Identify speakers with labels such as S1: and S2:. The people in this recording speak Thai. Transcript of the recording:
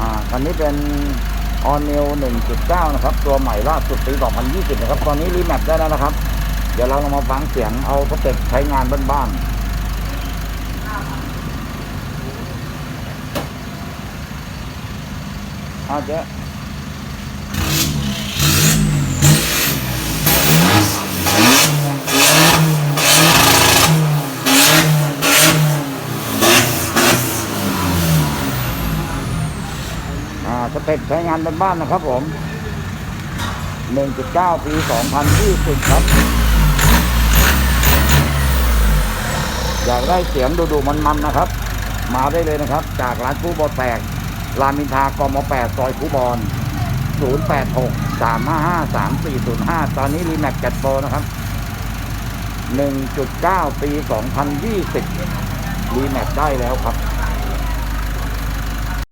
S1: อ่าคันนี้เป็น All New 1.9 นะครับ ตัวใหม่ล่าสุดปี 2020 นะครับ ตอนนี้รีแมปได้แล้วนะครับ เดี๋ยวเราลองมาฟังเสียงเอาสเต็ปใช้งานบ้านๆอา สเต็ปใช้งานเป็นบ้านนะครับผม 1.9 ปี 2020 ครับ อยากได้เสียงดุๆมันๆนะครับ มาได้เลยนะครับ จากร้านคูบอแตกรามอินทากม8ซอยคูบอล086 355 3405 ตอนนี้รีแมปจัดโปรนะครับ 1.9 ปี 2020 รีแมปได้แล้วครับ